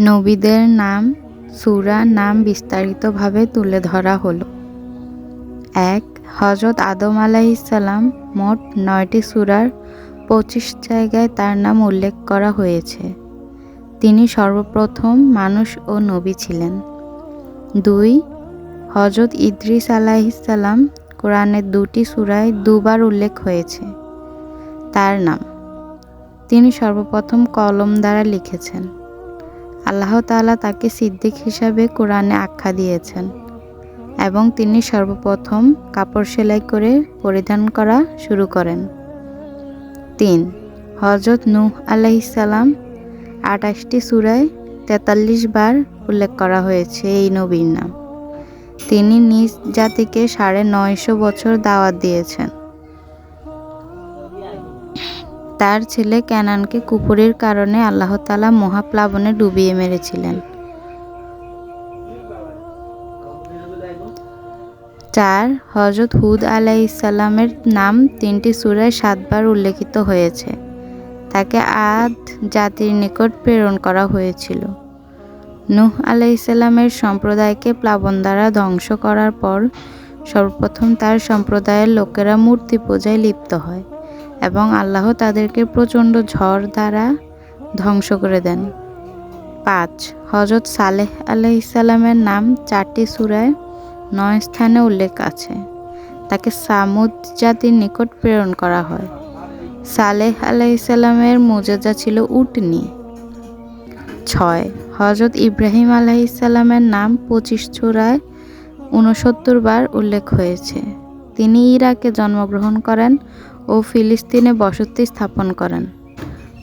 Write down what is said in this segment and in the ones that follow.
নবীদের নাম সূরা নাম বিস্তারিতভাবে তুলে ধরা হলো। এক হজরত আদম আলাইসাল্লাম মোট নয়টি সূরার পঁচিশ জায়গায় তার নাম উল্লেখ করা হয়েছে। তিনি সর্বপ্রথম মানুষ ও নবী ছিলেন। দুই হজরত ইদ্রিস আলাইসাল্লাম কোরআনের দুটি সূরায় দুবার উল্লেখ হয়েছে। তার নাম। তিনি সর্বপ্রথম কলম দ্বারা লিখেছেন। আল্লাহ তাআলা তাকে সিদ্দিক হিসাবে কোরআনে আখ্যা দিয়েছেন এবং তিনি সর্বপ্রথম কাপড় সেলাই করে পরিধান করা শুরু করেন। তিন হজরত নূহ আলাইসাল্লাম আঠাশটি সুরায় তেতাল্লিশ বার উল্লেখ করা হয়েছে এই নবীর নাম। তিনি নিজ জাতিকে সাড়ে নয়শো বছর দাওয়াত দিয়েছেন। তার ছেলে ক্যানানকে কুপুরের কারণে আল্লাহ তালা মহাপ্লাবনে ডুবিয়ে মেরেছিলেন। চার হজরত হুদ আলাইসাল্লামের নাম তিনটি সুরায় সাতবার উল্লেখিত হয়েছে। তাকে আদ জাতির নিকট প্রেরণ করা হয়েছিল। নূহ আলাইসাল্লামের সম্প্রদায়কে প্লাবন দ্বারা ধ্বংস করার পর সর্বপ্রথম তার সম্প্রদায়ের লোকেরা মূর্তি পূজায় লিপ্ত হয়। এবং আল্লাহ তাদেরকে প্রচণ্ড ঝড় দ্বারা ধ্বংস করে দেন। পাঁচ হজরত সালেহ আলাইসাল্লামের নাম চারটি সুরায় নয় স্থানে উল্লেখ আছে। তাকে সামুদ জাতির নিকট প্রেরণ করা হয়। সালেহ আলাইসাল্লামের মোজাজা ছিল উটনি। ছয় হজরত ইব্রাহিম আলাইসাল্লামের নাম পঁচিশ চূড়ায় ঊনসত্তর বার উল্লেখ হয়েছে। তিনি ইরাকে জন্মগ্রহণ করেন ও ফিলিস্তিনে বসতি স্থাপন করেন।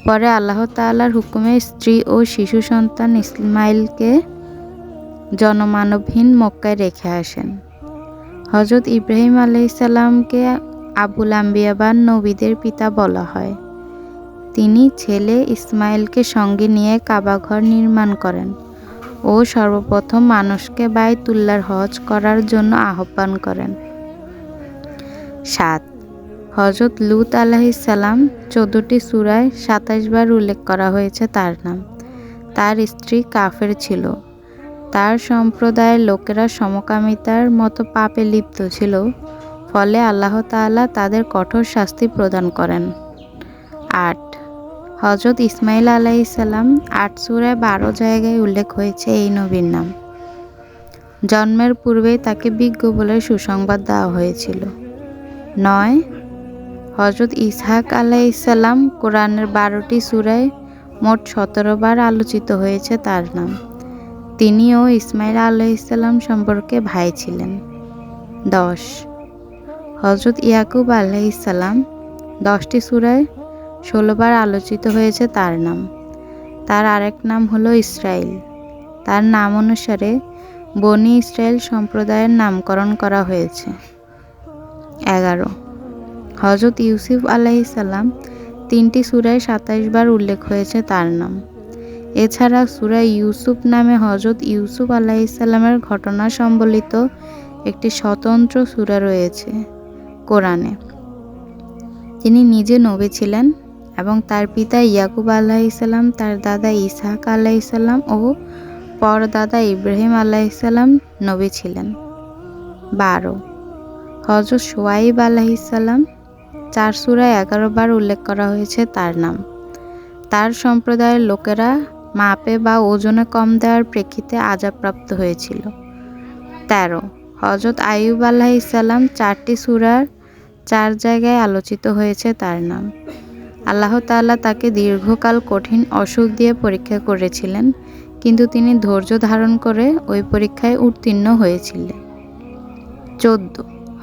পরে আল্লাহ তাল্লার হুকুমে স্ত্রী ও শিশু সন্তান ইসমাইলকে জনমানবহীন মক্কায় রেখে আসেন। হজরত ইব্রাহিম আলাইসাল্লামকে আবুল আম্বিয়া বা নবীদের পিতা বলা হয়। তিনি ছেলে ইসমাইলকে সঙ্গে নিয়ে কাবাঘর নির্মাণ করেন ও সর্বপ্রথম মানুষকে বায়তুল্লার হজ করার জন্য আহ্বান করেন। সাত হজরত লুত আলাহিসাল্লাম চোদ্দটি সুরায় সাতাশ বার উল্লেখ করা হয়েছে তার নাম। তার স্ত্রী কাফের ছিল। তার সম্প্রদায়ের লোকেরা সমকামিতার মতো পাপে লিপ্ত ছিল, ফলে আল্লাহ তাআলা তাদের কঠোর শাস্তি প্রদান করেন। আট হজরত ইসমাইল আলাইসাল্লাম আট সুরায় বারো জায়গায় উল্লেখ হয়েছে এই নবীর নাম। জন্মের পূর্বেই তাকে বিজ্ঞ বলে সুসংবাদ দেওয়া হয়েছিল। নয় হজরত ইসহাক আলাইসাল্লাম কোরআনের বারোটি সুরায় মোট সতেরো বার আলোচিত হয়েছে তার নাম। তিনিও ইসমাইল আলাইসাল্লাম সম্পর্কে ভাই ছিলেন। দশ। হজরত ইয়াকুব আলাইসাল্লাম দশটি সুরায় ষোলোবার আলোচিত হয়েছে তার নাম। তার আরেক নাম হলো ইসরায়েল তার নাম অনুসারে বনি ইসরায়েল সম্প্রদায়ের নামকরণ করা হয়েছে। এগারো। হজরত ইউসুফ আলাইসাল্লাম তিনটি সুরায় সাতাইশ বার উল্লেখ হয়েছে তার নাম। এছাড়া সুরা ইউসুফ নামে হজরত ইউসুফ আলাইসাল্লামের ঘটনা সম্বলিত একটি স্বতন্ত্র সুরা রয়েছে কোরআনে। তিনি নিজে নবী ছিলেন এবং তার পিতা ইয়াকুব আলাইসাল্লাম তার দাদা ইসাহাক আলাইসাল্লাম ও পরদাদা ইব্রাহিম আলাইসাল্লাম নবী ছিলেন। বারো। হজরত সোয়াইব আলাইসাল্লাম চার সুরায় এগারো বার উল্লেখ করা হয়েছে তার নাম। তার সম্প্রদায়ের লোকেরা মাপে বা ওজনে কম দেওয়ার প্রেক্ষিতে আজাবপ্রাপ্ত হয়েছিল। তেরো হজরত আইয়ুব আলাহিসাল্লাম চারটি সুরার চার জায়গায় আলোচিত হয়েছে তার নাম। আল্লাহ তাল্লাহ তাকে দীর্ঘকাল কঠিন অসুখ দিয়ে পরীক্ষা করেছিলেন, কিন্তু তিনি ধৈর্য ধারণ করে ওই পরীক্ষায় উত্তীর্ণ হয়েছিলেন। চোদ্দ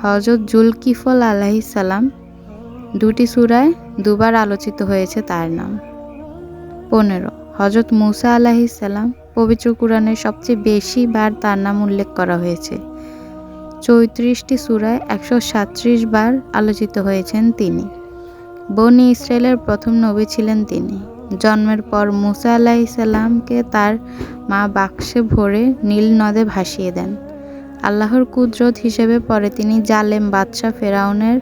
হজরত জুলকিফল আলাহিসাল্লাম দুটি সুরায় দুবার আলোচিত হয়েছে তার নাম। পনেরো হজরত মুসা আলাহিসাল্লাম পবিত্র কোরআনের সবচেয়ে বেশি বার তার নাম উল্লেখ করা হয়েছে। চৌত্রিশটি সুরায় একশো সাত্রিশ বার আলোচিত হয়েছেন তিনি। বনি ইসরায়েলের প্রথম নবী ছিলেন তিনি। জন্মের পর মুসা আলাহিসাল্লামকে তার মা বাক্সে ভরে নীল নদে ভাসিয়ে দেন। আল্লাহর কুদরত হিসেবে পরে তিনি জালেম বাদশাহ ফেরাউনের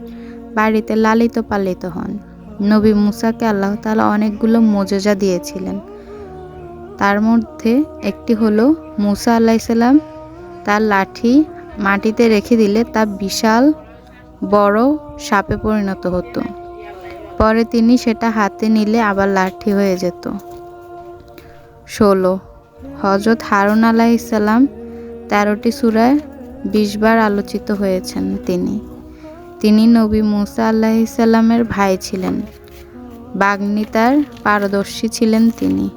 বাড়িতে লালিত পালিত হন। নবী মুসাকে আল্লাহ তালা অনেকগুলো মোজেজা দিয়েছিলেন। তার মধ্যে একটি হলো মুসা আলাইসাল্লাম তার লাঠি মাটিতে রেখে দিলে তা বিশাল বড় সাপে পরিণত হতো। পরে তিনি সেটা হাতে নিলে আবার লাঠি হয়ে যেত। ষোলো হজরত হারুন আলাইসাল্লাম তেরোটি সুরায় বিশবার আলোচিত হয়েছেন তিনি। তিনি নবী মুসা আল্লাহিসাল্লামের ভাই ছিলেন। বাগ্নিতার পারদর্শী ছিলেন তিনি।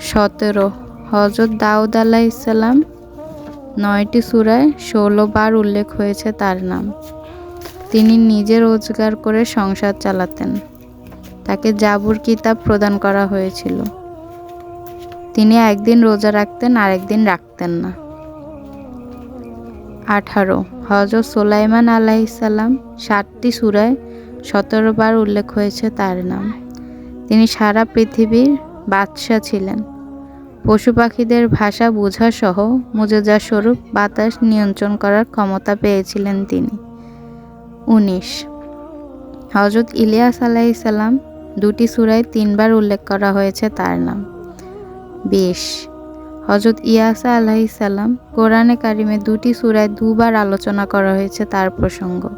সতেরো হজরত দাউদ আলাইসাল্লাম নয়টি সুরায় ষোলো বার উল্লেখ হয়েছে তার নাম। তিনি নিজে রোজগার করে সংসার চালাতেন। তাকে জাবুর কিতাব প্রদান করা হয়েছিল। তিনি একদিন রোজা রাখতেন আর একদিন রাখতেন না। আঠারো হজরত সোলাইমান আলাইসাল্লাম সাতটি সুরায় সতেরো বার উল্লেখ হয়েছে তার নাম। তিনি সারা পৃথিবীর বাদশাহ ছিলেন। পশু পাখিদের ভাষা বোঝা সহ মুজেজা স্বরূপ বাতাস নিয়ন্ত্রণ করার ক্ষমতা পেয়েছিলেন তিনি। উনিশ। হজরত ইলিয়াস আলাইসাল্লাম দুটি সুরায় তিনবার উল্লেখ করা হয়েছে তার নাম। বিশ। হজরত ইয়াসা আলাইসাল্লাম কোরআনে কারিমে দুটি সুরায় দুবার আলোচনা করা হয়েছে তার প্রসঙ্গ।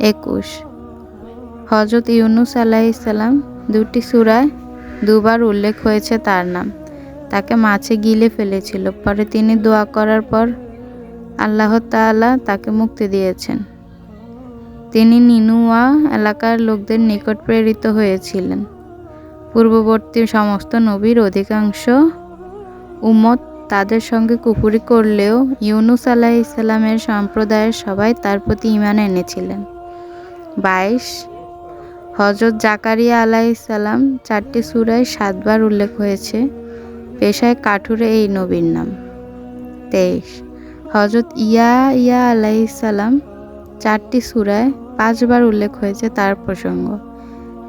একুশ। হজরত ইউনুস আলাইসাল্লাম দুটি সুরায় দুবার উল্লেখ হয়েছে তার নাম। তাকে মাছে গিলে ফেলেছিল। পরে তিনি দোয়া করার পর আল্লাহ তাআলা তাকে মুক্তি দিয়েছেন। তিনি নিনুয়া এলাকার লোকদের নিকট প্রেরিত হয়েছিলেন। পূর্ববর্তী সমস্ত নবীর অধিকাংশ উম্মত তাদের সঙ্গে কুপুরি করলেও ইউনুস আলাহ ইসলামের সম্প্রদায়ের সবাই তার প্রতি ইমান এনেছিলেন। বাইশ হজরত জাকারিয়া আলাহ ইসাল্লাম চারটি সুরায় সাতবার উল্লেখ হয়েছে, পেশায় কাঠুরে এই নবীর নাম। তেইশ হজরত ইয়া ইয়া আলাইসাল্লাম চারটি সুরায় পাঁচবার উল্লেখ হয়েছে তার প্রসঙ্গ।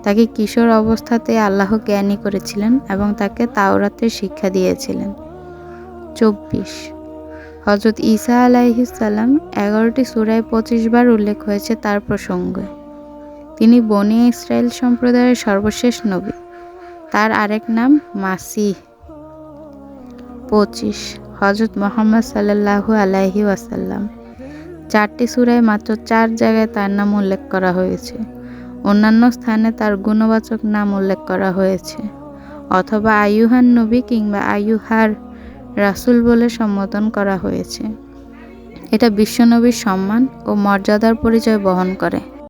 তাকে কিশোর অবস্থাতে আল্লাহ জ্ঞানী করেছিলেন এবং তাকে তাওরাতের শিক্ষা দিয়েছিলেন। চব্বিশ। হজরত ঈসা আলাইহিসাল্লাম এগারোটি সুরায় পঁচিশ বার উল্লেখ হয়েছে তার প্রসঙ্গে। তিনি বনি ইসরায়েল সম্প্রদায়ের সর্বশেষ নবী। তার আরেক নাম মাসিহ। পঁচিশ। হজরত মোহাম্মদ সাল্লাহু আলাইহি ওয়াসাল্লাম। চারটি সুরায় মাত্র চার জায়গায় তার নাম উল্লেখ করা হয়েছে। অন্যান্য স্থানে তার গুণবাচক নাম উল্লেখ করা হয়েছে। অথবা আয়ুহান নবী কিংবা আয়ুহার রাসুল বলে সম্বোধন করা হয়েছে। এটা বিশ্বনবীর সম্মান ও মর্যাদার পরিচয় বহন করে।